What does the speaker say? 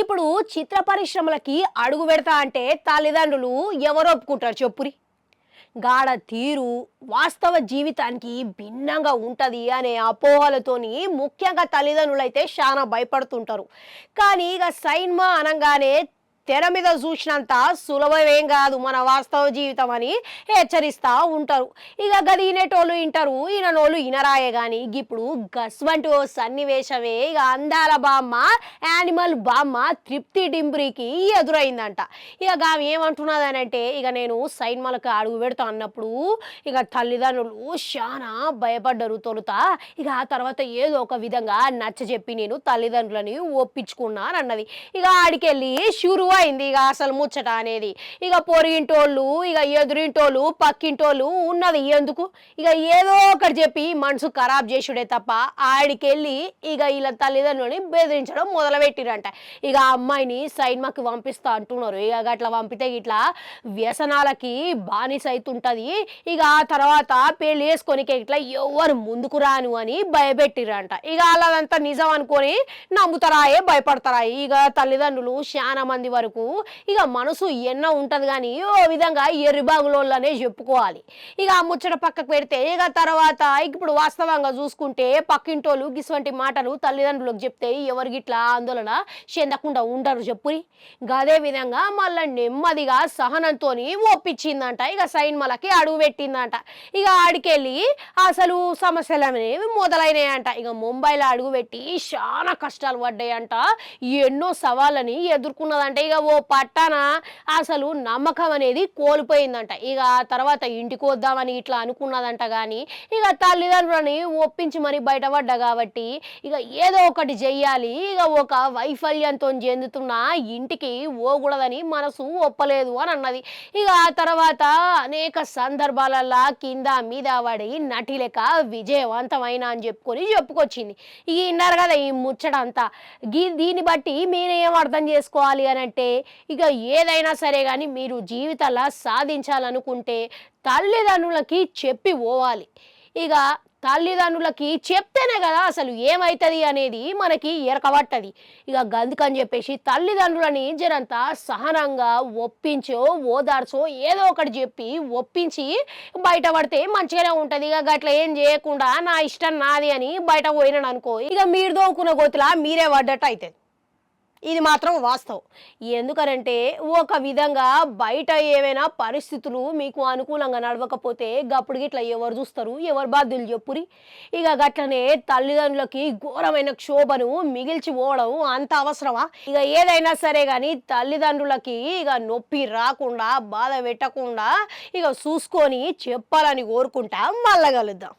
ఇప్పుడు చిత్ర పరిశ్రమలకి అడుగు పెడతా అంటే తల్లిదండ్రులు ఎవరు ఒప్పుకుంటారు చెప్పురి? గాఢ తీరు వాస్తవ జీవితానికి భిన్నంగా ఉంటుంది అనే అపోహలతోని ముఖ్యంగా తల్లిదండ్రులు అయితే చాలా భయపడుతుంటారు. కానీ ఇక సైన్మా అనగానే తెర మీద చూసినంత సులభమేం కాదు మన వాస్తవ జీవితం అని హెచ్చరిస్తూ ఉంటారు. ఇక గది వినేటోళ్ళు వింటారు ఈయనోళ్ళు ఇనరాయే కానీ ఇప్పుడు గస్వంటి ఓ సన్నివేశమే ఇక అందాల బామ్మ యానిమల్ బామ్మ తృప్తి డింబ్రికి ఎదురైందంట. ఇక ఆమె ఏమంటున్నదనంటే ఇక నేను సైన్మాలకు అడుగు పెడతా అన్నప్పుడు ఇక తల్లిదండ్రులు చాలా భయపడ్డరు తొలుత. ఇక ఆ తర్వాత ఏదో ఒక విధంగా నచ్చ చెప్పి నేను తల్లిదండ్రులని ఒప్పించుకున్నాను అన్నది ఇక ఆడికెళ్ళి షూరు అయింది ఇక అసలు ముచ్చట అనేది. ఇక పొరిగింటోళ్ళు ఇక ఎదురింటోళ్ళు పక్కింటోళ్ళు ఉన్నది ఎందుకు? ఇక ఏదో ఒకటి చెప్పి మనసు ఖరాబ్ చేసుడే తప్ప ఆడికెళ్ళి ఇక వీళ్ళ తల్లిదండ్రులని బెదిరించడం మొదలుపెట్టిరంట. ఇక అమ్మాయిని సైన్మాకి పంపిస్తా అంటున్నారు. ఇక అట్లా పంపితే ఇట్లా వ్యసనాలకి బానిస అవుతుంటుంది ఇక ఆ తర్వాత పెళ్ళి చేసుకొని ఇట్లా ఎవరు ముందుకు రాను అని భయపెట్టిరంట. ఇక అలాదంతా నిజం అనుకొని నమ్ముతారాయే భయపడతారాయి ఇక తల్లిదండ్రులు చాలా మంది వారు వరకు ఇక మనసు ఎన్నో ఉంటది కానీ ఓ విధంగా ఎర్రిబాగులోనే చెప్పుకోవాలి. ఇక ఆ ముచ్చట పక్కకు పెడితే ఇక తర్వాత ఇప్పుడు వాస్తవంగా చూసుకుంటే పక్కింటోళ్ళు గిసువంటి మాటలు తల్లిదండ్రులకు చెప్తే ఎవరికి ఇట్లా ఆందోళన చెందకుండా ఉండరు చెప్పురి. అదే విధంగా మళ్ళీ నెమ్మదిగా సహనంతో ఒప్పించిందంట. ఇక సైన్మలకి అడుగు పెట్టిందంట. ఇక ఆడికెళ్ళి అసలు సమస్యలు అనేవి మొదలైనాయంట. ఇక ముంబైలో అడుగు పెట్టి చాలా కష్టాలు పడ్డాయంట. ఎన్నో సవాళ్ళని ఎదుర్కొన్నదంట. ఇక ఓ పట్టణ అసలు నమ్మకం అనేది కోల్పోయిందంట. ఇక ఆ తర్వాత ఇంటికి వద్దామని ఇట్లా అనుకున్నదంట కానీ ఇక తల్లిదండ్రులని ఒప్పించి మరి బయటపడ్డ కాబట్టి ఇక ఏదో ఒకటి చెయ్యాలి. ఇక ఒక వైఫల్యంతో చెందుతున్న ఇంటికి పోకూడదని మనసు ఒప్పలేదు అని అన్నది. ఇక ఆ తర్వాత అనేక సందర్భాలల్లో కింద మీద పడి నటి లెక్క విజయవంతమైన అని చెప్పుకొని చెప్పుకొచ్చింది. ఇక విన్నారు కదా ఈ ముచ్చట అంతా దీన్ని బట్టి మీరేం అర్థం చేసుకోవాలి అని అంటే ఇక ఏదైనా సరే కానీ మీరు జీవితంలో సాధించాలనుకుంటే తల్లిదండ్రులకి చెప్పి పోవాలి. ఇక తల్లిదండ్రులకి చెప్తేనే కదా అసలు ఏమవుతుంది అనేది మనకి ఎరకబట్టది. ఇక గందుకని చెప్పేసి తల్లిదండ్రులని జరంతా సహనంగా ఒప్పించో ఓదార్చో ఏదో ఒకటి చెప్పి ఒప్పించి బయటపడితే మంచిగానే ఉంటుంది. ఇక గట్ల ఏం చేయకుండా నా ఇష్టం నాది అని బయట పోయినాడు అనుకో ఇక మీరు దోకున్న గోతిలా మీరే పడ్డట్టు అవుతుంది ఇది మాత్రం వాస్తవం. ఎందుకనంటే ఒక విధంగా బయట ఏమైనా పరిస్థితులు మీకు అనుకూలంగా నడవకపోతే గప్పుడు ఇట్లా ఎవరు చూస్తారు? ఎవరు బాధ్యులు చెప్పురి? ఇక గట్లనే తల్లిదండ్రులకి ఘోరమైన క్షోభను మిగిల్చి పోవడం అంత అవసరమా? ఇక ఏదైనా సరే కానీ తల్లిదండ్రులకి ఇక నొప్పి రాకుండా బాధ పెట్టకుండా ఇక చూసుకొని చెప్పాలని కోరుకుంటా మళ్ళా కలుద్దాం.